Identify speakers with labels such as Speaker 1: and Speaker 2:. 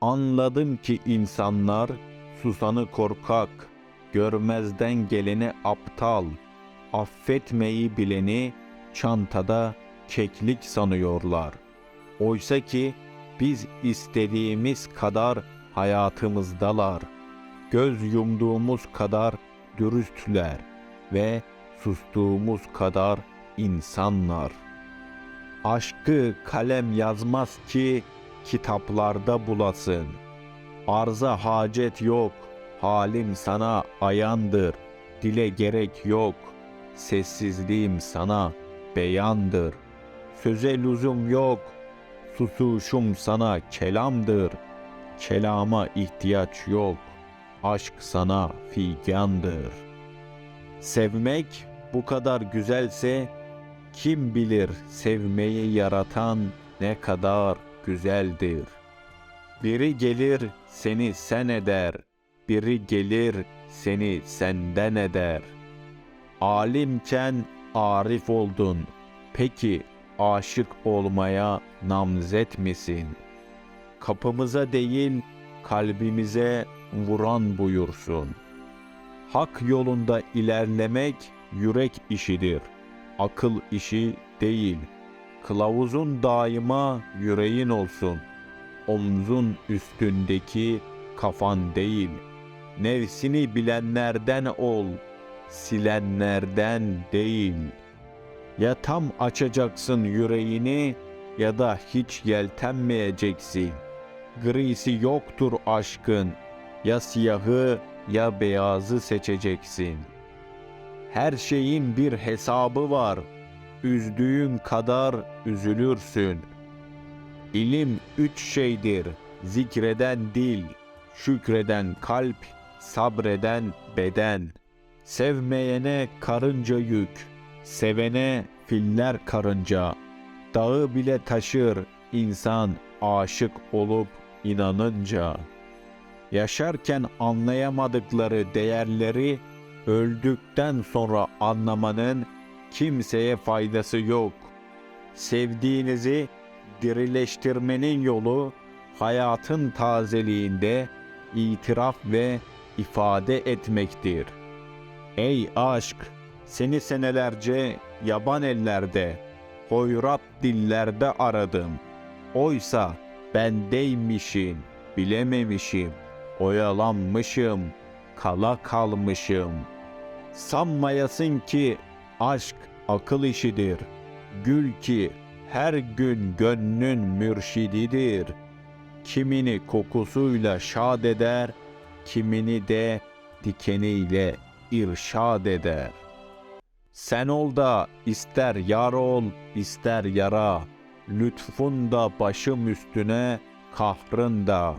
Speaker 1: Anladım ki insanlar susanı korkak, görmezden geleni aptal, affetmeyi bileni çantada keklik sanıyorlar. Oysa ki biz istediğimiz kadar hayatımızdalar. Göz yumduğumuz kadar dürüstler ve sustuğumuz kadar insanlar. Aşkı kalem yazmaz ki kitaplarda bulasın. Arza hacet yok, halim sana ayandır. Dile gerek yok, sessizliğim sana beyandır. Söze lüzum yok, susuşum sana kelamdır. Kelama ihtiyaç yok, aşk sana figandır. Sevmek bu kadar güzelse kim bilir sevmeyi yaratan ne kadar güzeldir. Biri gelir seni sen eder, biri gelir seni senden eder. Alimken arif oldun, peki aşık olmaya namzet misin? Kapımıza değil kalbimize vuran buyursun. Hak yolunda ilerlemek yürek işidir, akıl işi değil. Kılavuzun daima yüreğin olsun. Omzun üstündeki kafan değil. Nefsini bilenlerden ol, silenlerden değil. Ya tam açacaksın yüreğini ya da hiç yeltenmeyeceksin. Grisi yoktur aşkın. Ya siyahı ya beyazı seçeceksin. Her şeyin bir hesabı var. Üzdüğün kadar üzülürsün. İlim üç şeydir. Zikreden dil, şükreden kalp, sabreden beden. Sevmeyene karınca yük, sevene filler karınca. Dağı bile taşır insan aşık olup inanınca. Yaşarken anlayamadıkları değerleri öldükten sonra anlamanın kimseye faydası yok. Sevdiğinizi dirileştirmenin yolu hayatın tazeliğinde itiraf ve ifade etmektir. Ey aşk, seni senelerce yaban ellerde, hoyrat dillerde aradım. Oysa bendeymişim, bilememişim, oyalanmışım, kala kalmışım. Sanmayasın ki aşk akıl işidir. Gül ki her gün gönlün mürşididir. Kimini kokusuyla şad eder, kimini de dikeniyle irşad eder. Sen ol da ister yar ol, ister yara, lütfun da başım üstüne, kahrın da